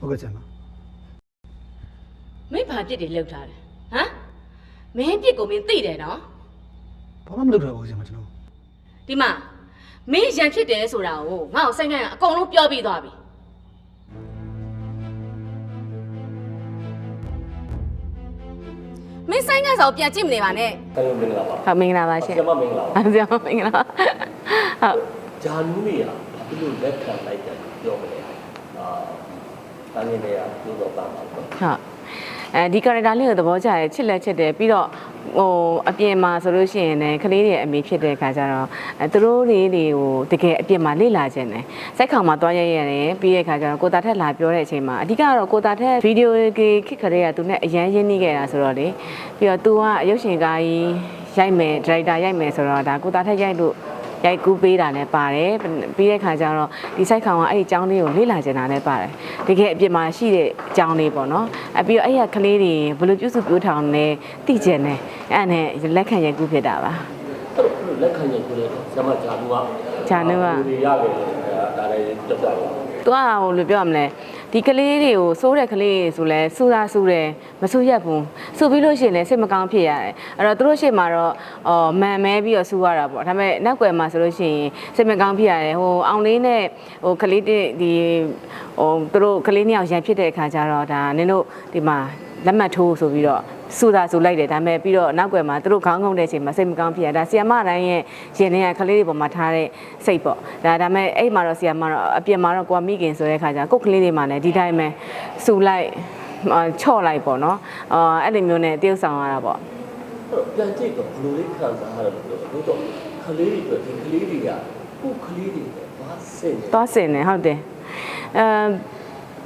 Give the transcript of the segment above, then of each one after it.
ဟုတ်ကဲ့ဆရာမမင်းဘာပြစ်တွေလောက်ထားတယ်ဟမ်မင်းပြစ်ကိုမင်းသိတယ်နော်ဘာမှမလုပ်တော့ဘူးဆရာမကျွန်တော်ဒီမှာမင်းရန်ဖြစ်တယ်ဆိုတာကိုငါ့ကိုဆိုင်ကအကုန်လုံးပြောပြီးသွားပြီမင်းဆိုင်ကစားကိုပြန်ကြည့်မနေပါနဲ့ဆရာမင်္ဂလာပါဟုတ်မင်္ဂလာပါရှင်ဆရာမမင်္ဂလာပါဆရာမင်္ဂလာဟုတ်ဂျာနူးတွေကဘာဖြစ်လို့လက်ခံလိုက်တယ်ပြောမလဲအာ တန်းနေတွေကပြောတော့ပါမှာပေါ့ဟုတ်အဲဒီ character လေးကိုသဘောကျတယ်ချစ်လက်ချစ်တယ်ပြီးတော့ဟိုအပြင်မှာဆိုလို့ရှိရင်လည်းကလေးတွေအမေဖြစ်တဲ့ခါကျတော့အဲသူတို့တွေတွေကိုတကယ်အပြင်မှာလေ့လာခြင်းတယ်စိုက်ခေါင်မှာတွားရရတယ်ပြီးတဲ့ခါကျတော့ကိုတာထက်လာပြောတဲ့အချိန်မှာအဓိကတော့ကိုတာထက်ဗီဒီယိုကြီးခစ်ခရဲကသူနဲ့အရန်ရင်းနှီးခဲ့တာဆိုတော့လေပြီးတော့ तू ကအရုပ်ရှင်ကားကြီးရိုက်မယ်ဒရိုက်တာရိုက်မယ်ဆိုတော့ဒါကိုတာထက်ရိုက်လို့ ရိုက်ကူးပေးတာလည်းပါတယ်ပြီးတဲ့ခါကျတော့ဒီစိုက်ခေါင်ကအဲ့ဒီအကြောင်းလေးကိုလေ့လာကျင်တာလည်းပါတယ်တကယ်အပြင်မှာရှိတဲ့အကြောင်းလေးပေါ့နော်အပြီးတော့အဲ့ရကလေးတွေဘယ်လိုပြုစုပြောထောင်လဲသိကျင်တယ်အဲ့ဒါနဲ့လက်ခံရိုက်ကူးဖြစ်တာပါ အဲ့တော့လက်ခံရင်ကိုလေဆရာမဂျာနူးက ဂျာနူးက လူတွေရတယ်ဒါလည်းတက်တာပါ ။ तू อ่ะဟိုလိုပြောရမလဲ ဒီကလေးတွေကိုစိုးတဲ့ကလေးတွေဆိုလဲစူတာစူတယ်မစူရက်ဘူးစူပြီးလို့ရှိရင်လည်းစိတ်မကောင်းဖြစ်ရတယ်အဲ့တော့သူတို့ရှေ့မှာတော့အော်မန်မဲပြီးတော့စူရတာပေါ့ဒါပေမဲ့နောက်ွယ်မှာဆိုလို့ရှိရင်စိတ်မကောင်းဖြစ်ရတယ်ဟိုအောင်လေးနဲ့ဟိုကလေးတွေဒီဟိုသူတို့ကလေးနှစ်ယောက်ရန်ဖြစ်တဲ့အခါကျတော့ဒါနင်တို့ဒီမှာလက်မှတ်ထိုးဆိုပြီးတော့ စူတာစူလိုက်တယ်ဒါပေမဲ့ပြီးတော့နောက်ွယ်မှာသူတို့ခေါင်းငုံတဲ့အချိန်မှာစိတ်မကောင်းဖြစ်ရဒါဆီယမတိုင်းရဲ့ရင်ထဲကကလေးတွေပေါ်မှာထားတဲ့စိတ်ပေါ့ဒါဒါပေမဲ့အဲ့မှာတော့ဆီယမတော့အပြင်မှာတော့ကိုကမိခင်ဆိုတဲ့အခါကျကိုယ့်ကလေးတွေမှာလည်းဒီတိုင်းပဲစူလိုက်အာချော့လိုက်ပေါ့နော်အာအဲ့လိုမျိုးနဲ့တရုပ်ဆောင်ရတာပေါ့အဲ့တော့ပြန်ကြည့်တော့ဘယ်လိုလေးခံစားရတယ်လို့ပြောတော့ကလေးတွေအတွက်ဒီကလေးတွေကကိုကလေးတွေဘာစင်နေသွားစင်တယ်ဟုတ်တယ်အဲ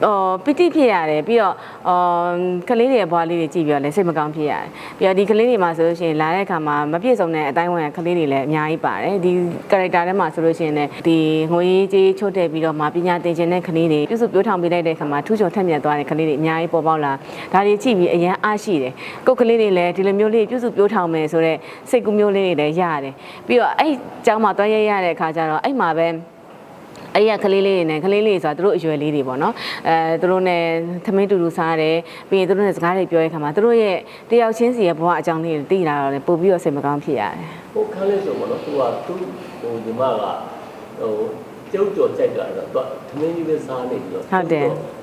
အော်ပီတိဖြစ်ရတယ်ပြီးတော့အော်ကလေးတွေရဲ့ဘွားလေးတွေကြည့်ပြီးတော့လည်းစိတ်မကောင်းဖြစ်ရတယ်ပြီးတော့ဒီကလေးတွေမှာဆိုလို့ရှိရင်လာတဲ့အခါမှာမပြည့်စုံတဲ့အတိုင်းဝန်ကလေးတွေလည်းအများကြီးပါတယ်ဒီ character ထဲမှာဆိုလို့ရှိရင်လည်းဒီငွေကြေးချို့တဲ့ပြီးတော့မှပညာသင်ခြင်းတဲ့ကလေးတွေပြုစုပြောထောင်ပေးလိုက်တဲ့အခါမှာထူးချွန်ထက်မြက်သွားတဲ့ကလေးတွေအများကြီးပေါ်ပေါက်လာဒါတွေကြည့်ပြီးအရန်အားရှိတယ်ကိုယ်ကလေးတွေလည်းဒီလိုမျိုးလေးပြုစုပြောထောင်မယ်ဆိုတော့စိတ်ကူးမျိုးလေးတွေလည်းရတယ်ပြီးတော့အဲ့အကြောင်းမှာတွားရရတဲ့အခါကျတော့အဲ့မှာပဲ အဲ့ဒီကကလေးလေးတွေနဲ့ကလေးလေးဆိုတာသူတို့အရွယ်လေးတွေပေါ့နော်အဲသူတို့နဲ့သမင်းတူတူစားတယ်ပြီးရင်သူတို့နဲ့စကားတွေပြောတဲ့ခါမှာသူတို့ရဲ့တယောက်ချင်းစီရဲ့ဘဝအကြောင်းလေးတွေသိလာတော့လေပို့ပြီးတော့စိတ်မကောင်းဖြစ်ရတယ်ဟိုခန်းလေးဆိုတော့သူကသူ့ဟိုဒီမကဟိုကျုပ်ကြော်ကြိုက်တာတော့သူကသမင်းကြီးပဲစားနေပြီးတော့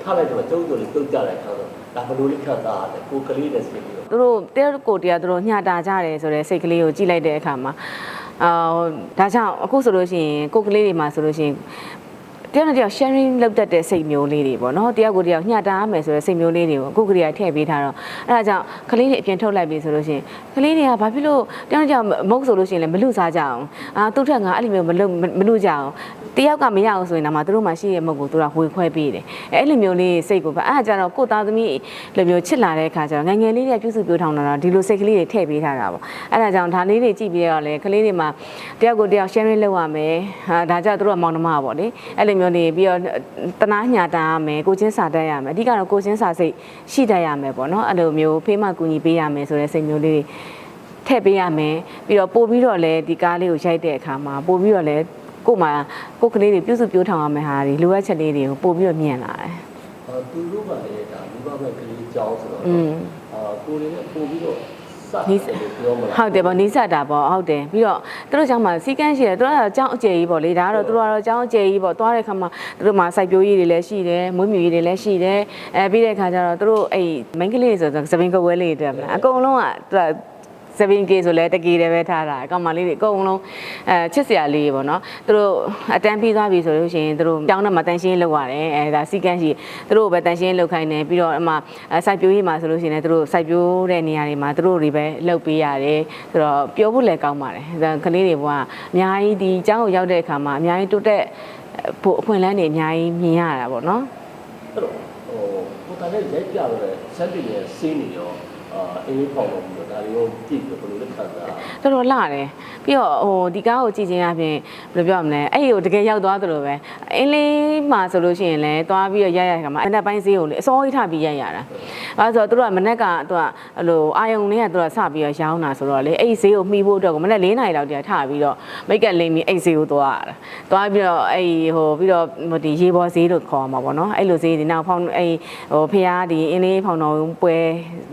ထားလိုက်တော့ကျုပ်ကြော်လေးပြုတ်ကြလိုက်ခါတော့ဒါဘယ်လိုလေးခံစားရလဲကိုကလေးနဲ့စီပြီးတော့သူတို့တယောက်ကိုတယောက်သူတို့ညှတာကြတယ်ဆိုတဲ့စိတ်ကလေးကိုကြည့်လိုက်တဲ့အခါမှာအာဒါကြောင့်အခုဆိုလို့ရှိရင်ကိုယ်ကလေးတွေမှာဆိုလို့ရှိရင် တယောက်နဲ့တယောက် sharing လုပ်တတ်တဲ့စိတ်မျိုးလေးတွေပေါ့နော်တယောက်ကိုတယောက်ညှတာရမယ်ဆိုတဲ့စိတ်မျိုးလေးတွေကိုအခုကလေးကထည့်ပေးထားတော့အဲဒါကြောင့်ကလေးတွေအပြင်ထုတ်လိုက်ပြီဆိုလို့ရှိရင်ကလေးတွေကဘာဖြစ်လို့တယောက်နဲ့တယောက်မဟုတ်ဆိုလို့ရှိရင်လည်းမလူစားကြအောင်အာသူ့ထက်ငါအဲ့လိုမျိုးမလူမလူကြအောင်တယောက်ကမရအောင်ဆိုရင်တော့မှသူတို့မှရှိရဲ့မဟုတ်ကိုသူကဝေခွဲပေးတယ်အဲအဲ့လိုမျိုးလေးစိတ်ကိုပဲအဲဒါကြတော့ကိုသားသမီးလိုမျိုးချစ်လာတဲ့အခါကျတော့ငယ်ငယ်လေးတွေပြုစုပြောထောင်တာတော့ဒီလိုစိတ်ကလေးတွေထည့်ပေးထားတာပေါ့အဲဒါကြောင့်ဒါလေးတွေကြည့်ပြီးတော့လေကလေးတွေမှာတယောက်ကိုတယောက် sharing လုပ်ရမယ်ဟာဒါကြတော့သူတို့ကမောင်နှမပေါ့လေအဲ့လိုမျိုးလေးပြီးတော့တနာညာတာရမယ်ကိုချင်းစာတတ်ရမယ်အဓိကတော့ကိုချင်းစာစိတ်ရှိတတ်ရမယ်ပေါ့နော်အဲ့လိုမျိုးဖေးမကူညီပေးရမယ်ဆိုတဲ့စိတ်မျိုးလေးတွေထည့်ပေးရမယ်ပြီးတော့ပို့ပြီးတော့လည်းဒီကားလေးကိုရိုက်တဲ့အခါမှာပို့ပြီးတော့လည်းကို့မှာကိုယ်ကလေးတွေပြုစုပြောထောင်ရမယ်ဟာဒီလိုအပ်ချက်လေးတွေကိုပို့ပြီးတော့မြင်လာတယ်အာသူတို့ကလည်းဒါမိဘမဲ့ကလေးကြောင်းဆိုတော့อืมအာကိုလေးနဲ့ပို့ပြီးတော့ စတယ်လို့ပြောမလားဟုတ်တယ်ဗောနီးစပ်တာဗောဟုတ်တယ်ပြီးတော့သူတို့ကျောင်းမှာစီကန်းရှိတယ်သူတို့ကတော့ကျောင်းအကျယ်ကြီးဗောလေဒါကတော့သူတို့ကတော့ကျောင်းအကျယ်ကြီးဗောသွားတဲ့ခါမှာသူတို့မှာစိုက်ပျိုးရေးတွေလည်းရှိတယ်မွေးမြူရေးတွေလည်းရှိတယ်အဲပြီးတဲ့ခါကျတော့သူတို့အဲ့မိန်းကလေးတွေဆိုတော့သပင်ကဝဲလေးတွေတွေ့မလားအကုန်လုံးကသူက 7K ဆိုလဲတကီတယ်ပဲထားတာအကောင်မလေးတွေအကုန်လုံးအဲချစ်စရာလေးပေါ့နော်သူတို့အတန်းပြီးသွားပြီဆိုလို့ရှိရင်သူတို့ကျောင်းထဲမှာတန်ရှင်းလုပ်ရတယ်အဲဒါစီကန်းရှိသူတို့ပဲတန်ရှင်းလုပ်ခိုင်းတယ်ပြီးတော့အမှစိုက်ပျိုးရေးမှာဆိုလို့ရှိရင်လည်းသူတို့စိုက်ပျိုးတဲ့နေရာတွေမှာသူတို့တွေပဲလုပ်ပေးရတယ်ဆိုတော့ပြောဖို့လည်းကောင်းပါတယ်ဒါကလေးတွေကအများကြီးဒီကျောင်းကိုရောက်တဲ့အခါမှာအများကြီးတိုးတက်ဖို့အခွင့်အလမ်းတွေအများကြီးမြင်ရတာပေါ့နော်အဲ့တော့ဟိုကိုတာနဲ့ရိုက်ပြတော့တဲ့ဆက်ပြီးရဲ့စီးနေရောဟ အာအင်းလေးပေါင်းလို့ပြီးတော့ဒါလေးကိုကြည့်ပြီးဘယ်လိုလဲခံစားတော်တော်လှတယ်ပြီးတော့ဟိုဒီကားကိုကြည့်ချင်းအပြင်ဘယ်လိုပြောရမလဲအဲ့ဒီကိုတကယ်ရောက်သွားသလိုပဲအင်းလေးမှာဆိုလို့ရှိရင်လည်းသွားပြီးတော့ရိုက်ရခါမှာအနက်ပိုင်းဈေးကိုလေအစောကြီးထပြီးရိုက်ရတာအဲဆိုတော့သူတို့ကမနက်ကသူကအဲ့လိုအာယုံလေးကသူကစပြီးတော့ရောင်းတာဆိုတော့လေအဲ့ဒီဈေးကိုမှီဖို့အတွက်ကိုမနက်၄နာရီလောက်တည်းထပြီးတော့မိတ်ကပ်လိမ့်ပြီးအဲ့ဒီဈေးကိုသွားရတာသွားပြီးတော့အဲ့ဒီဟိုပြီးတော့ဟိုဒီရေပေါ်ဈေးလို့ခေါ်မှာပေါ့နော်အဲ့လိုဈေးဒီနောက်ဖောင်းအဲ့ဟိုဖះဒီအင်းလေးဖောင်းတော်ပွဲ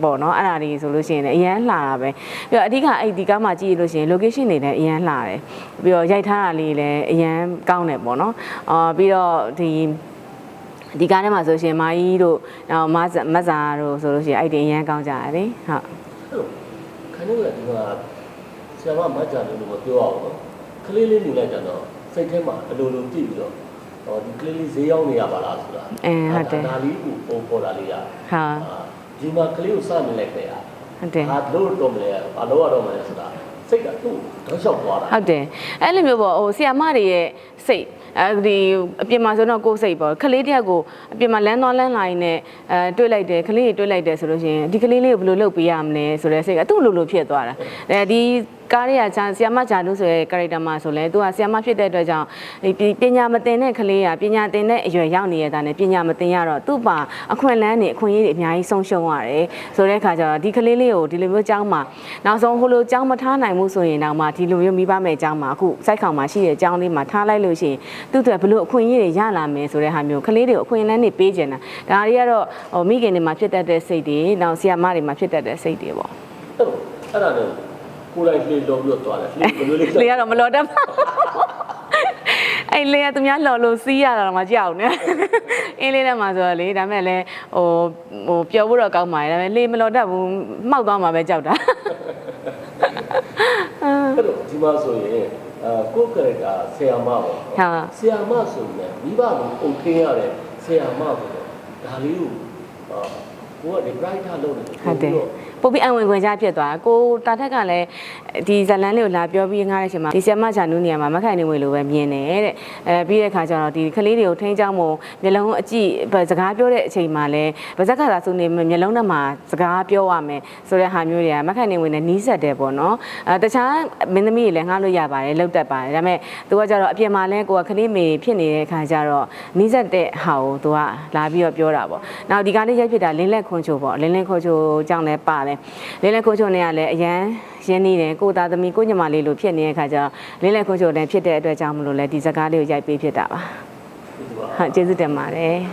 ပေါ့နော်အဲ့ဒါတွေဆိုလို့ရှိရင်လည်းအရန်လှတာပဲပြီးတော့အဓိကအဲ့ဒီကားမှာကြည့်လို့ရှိရင် location တွေလည်းအရန်လှတယ်ပြီးတော့ရိုက်ထားတာလေးလည်းအရန်ကောင်းတယ်ပေါ့နော်အာပြီးတော့ဒီဒီကားထဲမှာဆိုရှင်မာကြီးတို့နောက်မဇမဇာတို့ဆိုလို့ရှိရင်အဲ့ဒီအရန်ကောင်းကြတယ်လေဟုတ်ခဏလေးကဒီမှာဆရာမမတ်ကြလို့လို့ပြောအောင်နော်ကလေးလေးနေလိုက်ကြတော့စိတ်ထဲမှာအလိုလိုကြည့်ပြီးတော့ဟောဒီကလေးလေးဈေးရောက်နေရပါလားဆိုတာအင်းဟုတ်တယ်ဒါလေးကိုပုံပေါ်လာလေးရဟာ ဒီမှာကလေးကိုစနေလိုက်ခဲ့ရဟုတ်တယ်ဟာလို့တော့မလဲဘာလို့ရတော့မလဲဆိုတာစိတ်ကသူ့တော့လျှောက်သွားတာဟုတ်တယ်အဲ့လိုမျိုးပေါ့ဟိုဆီယာမတွေရဲ့စိတ်အဲဒီအပြင်မှာဆိုတော့ကိုယ်စိတ်ပေါ့ခလေးတယောက်ကိုအပြင်မှာလမ်းသွားလမ်းလာရင်းနဲ့အဲတွေ့လိုက်တယ်ခလေးတွေတွေ့လိုက်တယ်ဆိုလို့ရှိရင်ဒီခလေးလေးကိုဘယ်လိုလုပ်ပေးရမလဲဆိုတဲ့စိတ်ကသူ့လိုလိုဖြစ်သွားတာအဲဒီ ကားရရချာဆီယာမဂျာနုဆိုတဲ့ character မှာဆိုလဲသူကဆီယာမဖြစ်တဲ့အတွက်ကြောင့်ဒီပညာမသင်တဲ့ခလေးကပညာသင်တဲ့အရွယ်ရောက်နေရတာနဲ့ပညာမသင်ရတော့သူ့ပါအခွင့်အလန်းတွေအခွင့်အရေးတွေအများကြီးဆုံးရှုံးရတယ်ဆိုတဲ့အခါကျတော့ဒီကလေးလေးကိုဒီလိုမျိုးကြောင်းမှာနောက်ဆုံးဟိုလိုကြောင်းမထားနိုင်မှုဆိုရင်တော့မှဒီလိုမျိုးမိဘမဲ့ကြောင်းမှာအခုစိုက်ခေါင်မှာရှိတဲ့ကြောင်းလေးမှာထားလိုက်လို့ရှိရင်သူ့အတွက်ဘလို့အခွင့်အရေးတွေရလာမယ်ဆိုတဲ့ဟာမျိုးကလေးတွေကိုအခွင့်အလန်းတွေပေးကျင်တာဒါတွေကတော့ဟိုမိခင်တွေမှာဖြစ်တတ်တဲ့စိတ်တွေနောက်ဆီယာမတွေမှာဖြစ်တတ်တဲ့စိတ်တွေပေါ့အဲ့တော့အဲ့ဒါနဲ့ ကိုယ်လိုက်လှေလုံးပြီးတော့သွားတယ်ဘယ်လိုလဲလေကတော့မလော်တတ်ပါအဲ့လေကသူများလော်လို့စီးရတာတော့မကြောက်နဲ့အင်းလေးထဲမှာဆိုတော့လေဒါမဲ့လည်းဟိုဟိုပျော်ဖို့တော့ကောင်းပါတယ်ဒါပေမဲ့လေမလော်တတ်ဘူးမှောက်သွားမှာပဲကြောက်တာအဲ့တော့ဒီမှာဆိုရင်အာကိုယ်ကရက်တာဆရာမပေါ့ဟုတ်ဆရာမဆိုရင်မိဘကိုအုပ်ထင်းရတဲ့ဆရာမပေါ့ဒါလေးကိုအာ ကိုကဒီ bright ထားလုပ်နေတယ်ဟုတ်တယ်ပို့ပြီးအဝင်ခွင့်ကြဖြစ်သွားတာကိုတာထက်ကလည်းဒီဇလန်းလေးကိုလာပြောပြီးငားတဲ့အချိန်မှာဒီဆ iam ချာနူးနေရာမှာမခိုင်နေဝင်လို့ပဲမြင်တယ်တဲ့အဲပြီးတဲ့ခါကျတော့ဒီကလေးတွေကိုထိန်းချောင်းမို့မျိုးလုံးအကြည့်စကားပြောတဲ့အချိန်မှာလည်းဗဇက်ကသာစုနေမျိုးလုံးထဲမှာစကားပြောရမယ်ဆိုတဲ့ဟာမျိုးတွေကမခိုင်နေဝင်နဲ့နီးစပ်တယ်ပေါ့နော်အဲတခြားမင်းသမီးတွေလည်းငှားလို့ရပါတယ်လောက်တက်ပါတယ်ဒါပေမဲ့သူကကျတော့အပြင်မှာလဲကိုကကလေးမေဖြစ်နေတဲ့ခါကျတော့နီးစပ်တဲ့ဟာကိုသူကလာပြီးတော့ပြောတာပေါ့နောက်ဒီကနေ့ရိုက်ဖြစ်တာလင်းလက်ခွန်ချိုပေါ့လင်းလက်ခွန်ချိုကြောင့်လည်းပါတယ်လင်းလက်ခွန်ချိုနဲ့ကလည်းအရန်ရင်းနေတယ်ကိုသားသမီးကိုညမလေးလိုဖြစ်နေတဲ့ခါကျတော့လင်းလက်ခွန်ချိုလည်းဖြစ်တဲ့အတွက်ကြောင့်မလို့လဲဒီစကားလေးကိုရိုက်ပေးဖြစ်တာပါဒီမှာဟုတ်ကျေးဇူးတင်ပါတယ်